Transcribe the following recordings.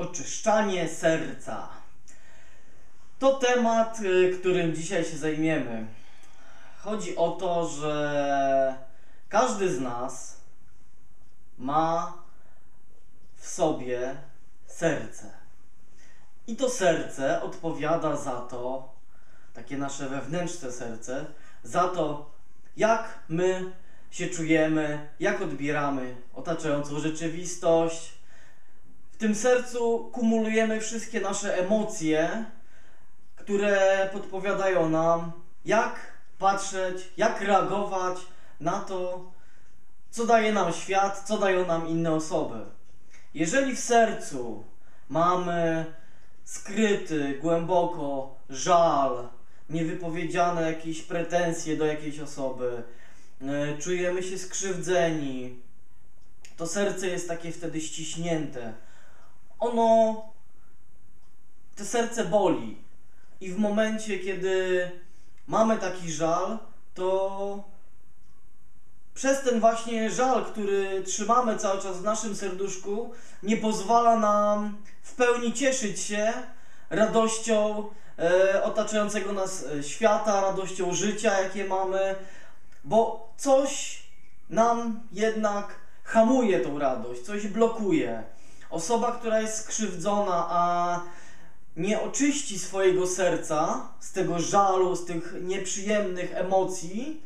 Oczyszczanie serca. To temat, y, którym dzisiaj się zajmiemy. Chodzi o to, że każdy z nas ma w sobie serce. I to serce odpowiada za to, takie nasze wewnętrzne serce, za to, jak my się czujemy, jak odbieramy otaczającą rzeczywistość. Tym sercu kumulujemy wszystkie nasze emocje, które podpowiadają nam, jak patrzeć, jak reagować na to, co daje nam świat, co dają nam inne osoby. Jeżeli w sercu mamy skryty głęboko żal, niewypowiedziane jakieś pretensje do jakiejś osoby, e, czujemy się skrzywdzeni, to serce jest takie wtedy ściśnięte. Ono, to serce boli. I w momencie, kiedy mamy taki żal, to przez ten właśnie żal, który trzymamy cały czas w naszym serduszku, nie pozwala nam w pełni cieszyć się radością e, otaczającego nas e, świata, radością życia, jakie mamy, bo coś nam jednak hamuje tą radość, coś blokuje. Osoba, która jest skrzywdzona, a nie oczyści swojego serca z tego żalu, z tych nieprzyjemnych emocji,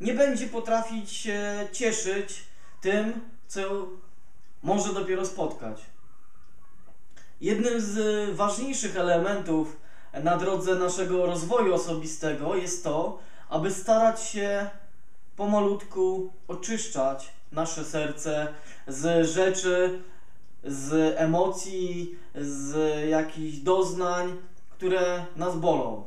nie będzie potrafić się cieszyć tym, co może dopiero spotkać. Jednym z ważniejszych elementów na drodze naszego rozwoju osobistego jest to, aby starać się pomalutku oczyszczać nasze serce z rzeczy, z emocji, z jakichś doznań, które nas bolą.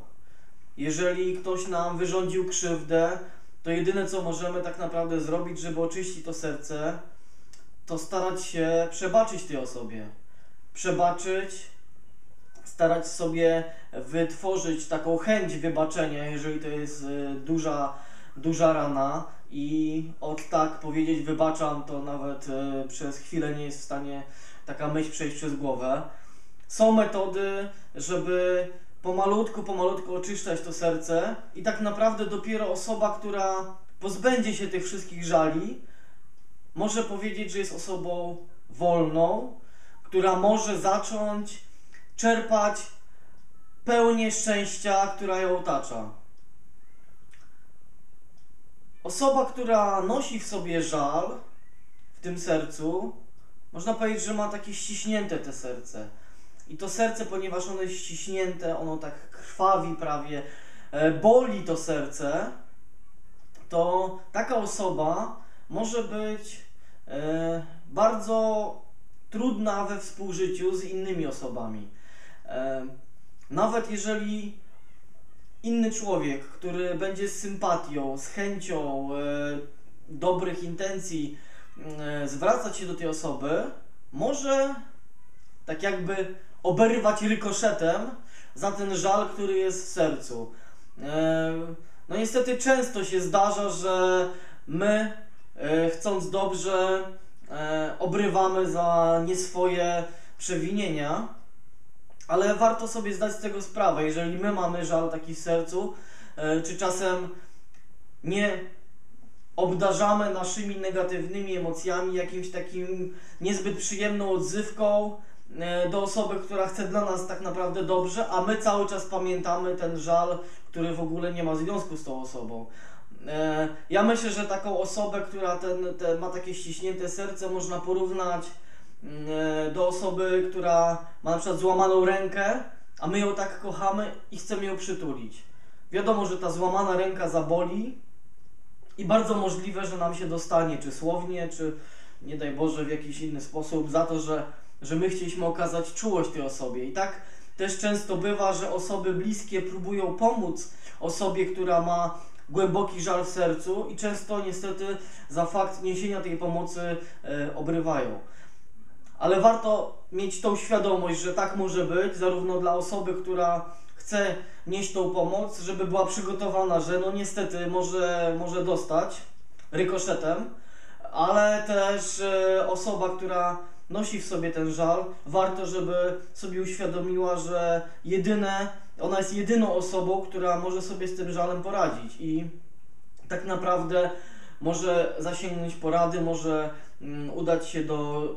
Jeżeli ktoś nam wyrządził krzywdę, to jedyne co możemy tak naprawdę zrobić, żeby oczyścić to serce, to starać się przebaczyć tej osobie. Przebaczyć, starać sobie wytworzyć taką chęć wybaczenia, jeżeli to jest y, duża, duża rana i od tak powiedzieć wybaczam, to nawet y, przez chwilę nie jest w stanie taka myśl przejść przez głowę. Są metody, żeby pomalutku, pomalutku oczyszczać to serce i tak naprawdę dopiero osoba, która pozbędzie się tych wszystkich żali, może powiedzieć, że jest osobą wolną, która może zacząć czerpać pełnię szczęścia, która ją otacza. Osoba, która nosi w sobie żal w tym sercu, można powiedzieć, że ma takie ściśnięte te serce. I to serce, ponieważ ono jest ściśnięte, ono tak krwawi prawie, e, boli to serce, to taka osoba może być e, bardzo trudna we współżyciu z innymi osobami. E, nawet jeżeli inny człowiek, który będzie z sympatią, z chęcią, dobrych intencji zwracać się do tej osoby, może tak jakby oberwać rykoszetem za ten żal, który jest w sercu. E, no niestety często się zdarza, że my, e, chcąc dobrze, e, obrywamy za nie swoje przewinienia, ale warto sobie zdać z tego sprawę, jeżeli my mamy żal taki w sercu, czy czasem nie obdarzamy naszymi negatywnymi emocjami, jakimś takim niezbyt przyjemną odzywką, E, do osoby, która chce dla nas tak naprawdę dobrze, a my cały czas pamiętamy ten żal, który w ogóle nie ma związku z tą osobą. E, ja myślę, że taką osobę, która ten, ten ma takie ściśnięte serce, można porównać e, do osoby, która ma na przykład złamaną rękę, a my ją tak kochamy i chcemy ją przytulić. Wiadomo, że ta złamana ręka zaboli i bardzo możliwe, że nam się dostanie, czy słownie, czy nie daj Boże w jakiś inny sposób, za to, że że my chcieliśmy okazać czułość tej osobie. I tak też często bywa, że osoby bliskie próbują pomóc osobie, która ma głęboki żal w sercu i często niestety za fakt niesienia tej pomocy e, obrywają. Ale warto mieć tą świadomość, że tak może być, zarówno dla osoby, która chce nieść tą pomoc, żeby była przygotowana, że no niestety może, może dostać rykoszetem, ale też e, osoba, która nosi w sobie ten żal, warto, żeby sobie uświadomiła, że jedyne, ona jest jedyną osobą, która może sobie z tym żalem poradzić i tak naprawdę może zasięgnąć porady, może mm, udać się do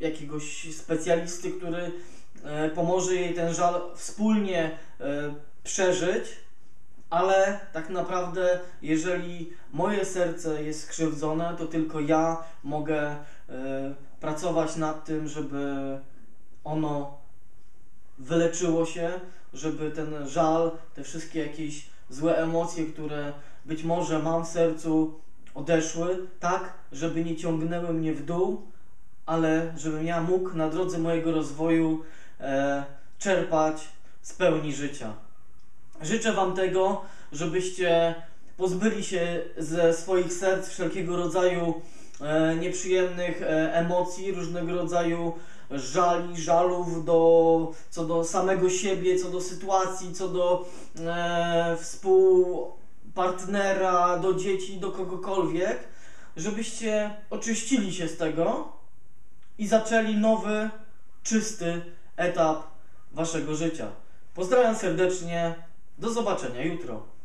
jakiegoś specjalisty, który e, pomoże jej ten żal wspólnie e, przeżyć, ale tak naprawdę, jeżeli moje serce jest skrzywdzone, to tylko ja mogę e, pracować nad tym, żeby ono wyleczyło się, żeby ten żal, te wszystkie jakieś złe emocje, które być może mam w sercu, odeszły, tak, żeby nie ciągnęły mnie w dół, ale żebym ja mógł na drodze mojego rozwoju e, czerpać z pełni życia. Życzę Wam tego, żebyście pozbyli się ze swoich serc wszelkiego rodzaju e, nieprzyjemnych e, emocji, różnego rodzaju żali, żalów do, co do samego siebie, co do sytuacji, co do e, współpartnera, do dzieci, do kogokolwiek, żebyście oczyścili się z tego i zaczęli nowy, czysty etap waszego życia. Pozdrawiam serdecznie, do zobaczenia jutro.